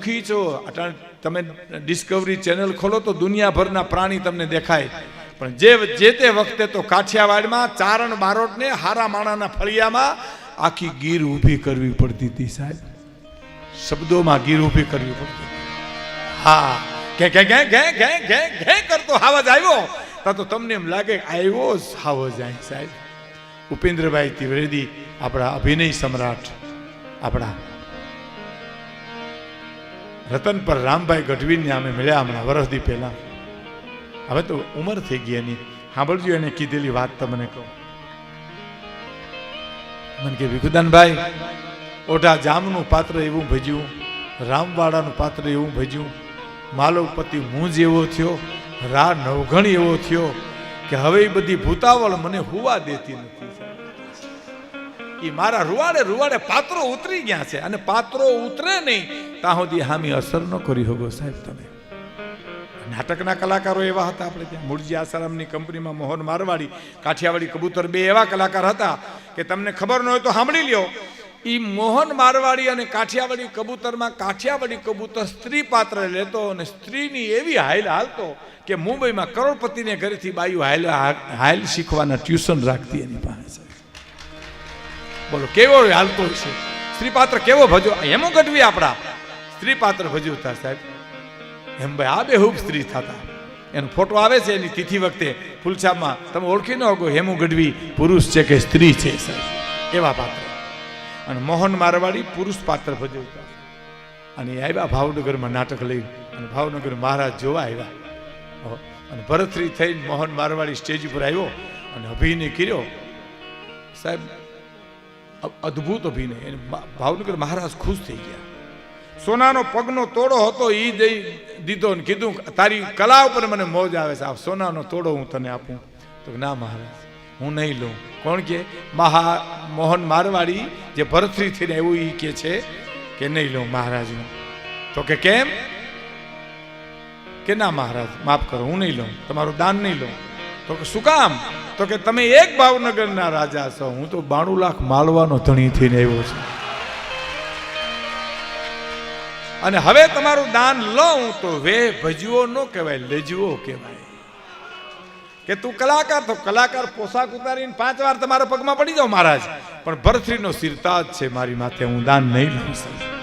દુઃખી છો તમે ડિસ્કવરી ચેનલ ખોલો તો દુનિયાભરના પ્રાણી તમને દેખાય. પણ જે જે તે વખતે તો કાઠિયાવાડમાં ચારણ બારોટને હારા માણાના ફળિયામાં આખી ગીર ઊભી કરવી પડતી હતી સાહેબ. શબ્દોમાં ગીર ઊભી કરવી પડતી હા. કે કે ઘે ઘે ઘે ઘે ઘે કરતો હાવજ આવ્યો. તા તો તમને એમ લાગે આવ્યો જ હાવજ અહીં સાહેબ. ઉપેન્દ્રભાઈ ત્રિવેદી, આપણા અભિનય સમ્રાટ, આપણા રતન પર રામભાઈ ગઢવીને અમે મળ્યા હમણાં વર્ષથી પહેલાં. હવે તો ઉંમર થઈ ગઈ એની. સાંભળજો એને કીધેલી વાત તમને કહું. મને કે વિકુદાનભાઈ ઓઢા જામનું પાત્ર એવું ભજ્યું, રામવાડાનું પાત્ર એવું ભજ્યું, માલવપતિ મુંજ એવો થયો રા નવઘણ એવો થયો, કે હવે એ બધી ભૂતાવળ મને હોવા દેતી નથી. એ મારા રૂવાડે રૂવાડે પાત્રો ઉતરી ગયા છે. અને પાત્રો ઉતરે નહીં, ત્યાં સુધી હામી અસર ન કરી હોગો સાહેબ તમે. નાટકના કલાકારો એવા હતા આપણે ત્યાં. મૂળજી આસારામની કંપનીમાં મોહન મારવાડી, કાઠિયાવાડી કબૂતર બે એવા કલાકાર હતા કે તમને ખબર ન હોય તો સાંભળી લ્યો. એ મોહન મારવાડી અને કાઠિયાવાડી કબૂતરમાં કાઠિયાવાડી કબૂતર સ્ત્રી પાત્ર લેતો અને સ્ત્રીની એવી હાઈલ હાલતો કે મુંબઈમાં કરોડપતિને ઘરેથી બાયું હાઈલ હાઈલ શીખવાના ટ્યુશન રાખતી એની પાસે. બોલો, કેવો હાલતો છે? સ્ત્રી પાત્ર કેવો ભજો હેમો ગઢવી આપણા. સ્ત્રી પાત્ર ભજવતા સાહેબ. એમ ભાઈ, આ બેહૂબ સ્ત્રી થતા. એનો ફોટો આવે છે એની તિથિ વખતે ફૂલછામાં તમે ઓળખી ન હોગો, હેમુ ગઢવી પુરુષ છે કે સ્ત્રી છે સાહેબ. એવા પાત્ર. અને મોહન મારવાડી પુરુષ પાત્ર ભજવતા. અને એ આવ્યા ભાવનગરમાં નાટક લઈ અને ભાવનગર મહારાજ જોવા આવ્યા. અને ભરતરી થઈને મોહન મારવાડી સ્ટેજ ઉપર આવ્યો અને અભિનય કર્યો. સાહેબ અદ્ભુત અભિનય. ભાવનગર મહારાજ ખુશ થઈ ગયા. સોનાનો પગનો તોડો હતો એ દઈ દીધો ને કીધું, તારી કલા ઉપર મને મોજ આવે છે. આ સોનાનો તોડો હું તને આપું. તો ના મહારાજ, હું નહીં લઉં. કોણ કે? મહા મોહન મારવાડી જે ભરતરી થઈને એવું એ કે છે કે નહીં લઉં મહારાજનું તો કે કેમ? કે ના મહારાજ, માફ કરો, હું નહીં લઉં. તમારું દાન નહીં લઉં. તો કે, શું કામ? તો કે તમે એક ભાવનગરના રાજા છો, હું તો બાણું લાખ માલવાનો ધણી થઈને આવ્યો છું. અને હવે તમારું દાન લઉં તો વે ભજવો ન કહેવાય, લેજવો કહેવાય. કે તું કલાકાર, તો કલાકાર પોશાક ઉતારીને પાંચ વાર તમારા પગમાં પડી જાઓ મહારાજ. પણ ભરથરીનો સિરતાજ છે મારી માથે, હું દાન નહીં લઉં.